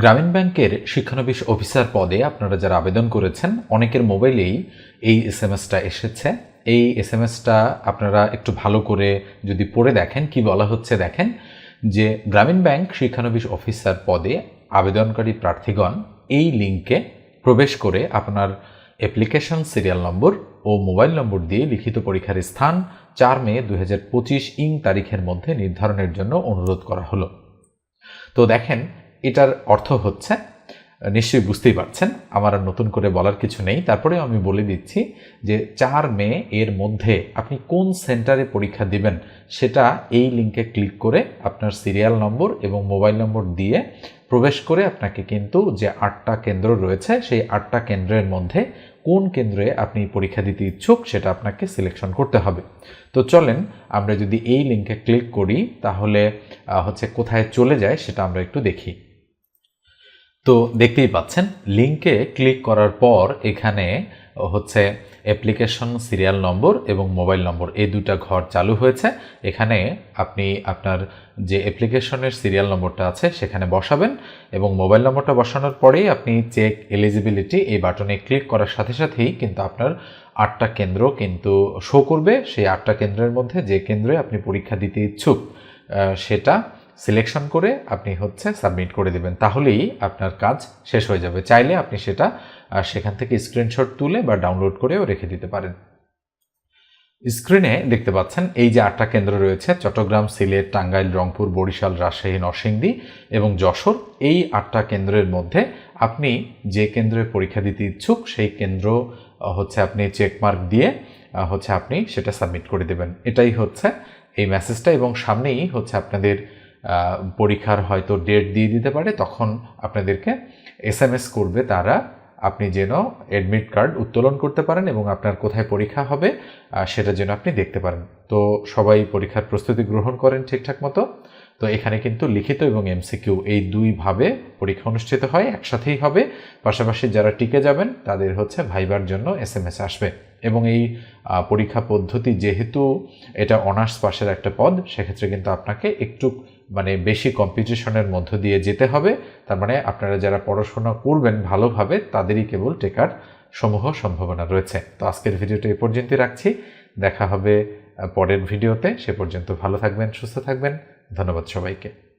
গ্রামীণ ব্যাংকের শিক্ষানবিশ অফিসার পদে আপনারা যারা আবেদন করেছেন, অনেকের মোবাইলেই এই এস এম এসটা এসেছে। এই এস এম এসটা আপনারা একটু ভালো করে যদি পড়ে দেখেন, কি বলা হচ্ছে দেখেন, যে গ্রামীণ ব্যাংক শিক্ষানবিশ অফিসার পদে আবেদনকারী প্রার্থীগণ এই লিঙ্কে প্রবেশ করে আপনার অ্যাপ্লিকেশন, সিরিয়াল নম্বর ও মোবাইল নম্বর দিয়ে লিখিত পরীক্ষার স্থান চার মে দু হাজার পঁচিশ ইং তারিখের মধ্যে নির্ধারণের জন্য অনুরোধ করা হলো। তো দেখেন এটার অর্থ হচ্ছে, নিশ্চয়ই বুঝতেই পারছেন, আমার আর নতুন করে বলার কিছু নেই। তারপরে আমি বলে দিচ্ছি যে চার মে এর মধ্যে আপনি কোন সেন্টারে পরীক্ষা দিবেন সেটা এই লিঙ্কে ক্লিক করে আপনার সিরিয়াল নম্বর এবং মোবাইল নম্বর দিয়ে প্রবেশ করে আপনাকে কিন্তু যে আটটা কেন্দ্র রয়েছে সেই আটটা কেন্দ্রের মধ্যে কোন কেন্দ্রে আপনি পরীক্ষা দিতে ইচ্ছুক সেটা আপনাকে সিলেকশন করতে হবে। তো চলেন, আমরা যদি এই লিঙ্কে ক্লিক করি তাহলে হচ্ছে কোথায় চলে যায় সেটা আমরা একটু দেখি। তো দেখতেই পাচ্ছেন লিঙ্কে ক্লিক করার পর এখানে হচ্ছে অ্যাপ্লিকেশন সিরিয়াল নম্বর এবং মোবাইল নম্বর এই দুটা ঘর চালু হয়েছে। এখানে আপনি আপনার যে অ্যাপ্লিকেশনের সিরিয়াল নম্বরটা আছে সেখানে বসাবেন এবং মোবাইল নম্বরটা বসানোর পরেই আপনি চেক এলিজিবিলিটি এই বাটনে ক্লিক করার সাথে সাথেই কিন্তু আপনার আটটা কেন্দ্র কিন্তু শো করবে। সেই আটটা কেন্দ্রের মধ্যে যে কেন্দ্রে আপনি পরীক্ষা দিতে ইচ্ছুক সেটা সিলেকশন করে আপনি হচ্ছে সাবমিট করে দেবেন। তাহলেই আপনার কাজ শেষ হয়ে যাবে। চাইলে আপনি সেটা সেখান থেকে স্ক্রিনশট তুলে বা ডাউনলোড করেও রেখে দিতে পারেন। স্ক্রিনে দেখতে পাচ্ছেন, এই যে আটটা কেন্দ্র রয়েছে, চট্টগ্রাম, সিলেট, টাঙ্গাইল, রংপুর, বরিশাল, রাজশাহী, নরসিংদী এবং যশোর, এই আটটা কেন্দ্রের মধ্যে আপনি যে কেন্দ্রে পরীক্ষা দিতে ইচ্ছুক, সেই কেন্দ্র হচ্ছে আপনি চেকমার্ক দিয়ে হচ্ছে আপনি সেটা সাবমিট করে দেবেন। এটাই হচ্ছে এই মেসেজটা এবং সামনেই হচ্ছে আপনাদের পরীক্ষার হয়তো ডেট দিয়ে দিতে পারে, তখন আপনাদেরকে এস এম এস করবে তারা, আপনি যেন অ্যাডমিট কার্ড উত্তোলন করতে পারেন এবং আপনার কোথায় পরীক্ষা হবে সেটা যেন আপনি দেখতে পারেন। তো সবাই পরীক্ষার প্রস্তুতি গ্রহণ করেন ঠিকঠাক মতো। তো এখানে কিন্তু লিখিত এবং এমসিকিউ এই দুইভাবে পরীক্ষা অনুষ্ঠিত হয়, একসাথেই হবে। পাশাপাশি যারা টিকে যাবেন, তাদের হচ্ছে ভাইবার জন্য এস এম এস আসবে। এবং এই পরীক্ষা পদ্ধতি যেহেতু এটা অনার্স পাশের একটা পদ, সেক্ষেত্রে কিন্তু আপনাকে একটু মানে বেশি কম্পিটিশনের মধ্য দিয়ে যেতে হবে, তার মানে আপনারা যারা পড়াশোনা করবেন ভালোভাবে, তাদেরই কেবল টেকার সমূহ সম্ভাবনা রয়েছে। তো আজকের ভিডিওটা এ পর্যন্তই রাখছি। দেখা হবে পরের ভিডিওতে। সে পর্যন্ত ভালো থাকবেন, সুস্থ থাকবেন। ধন্যবাদ সবাইকে।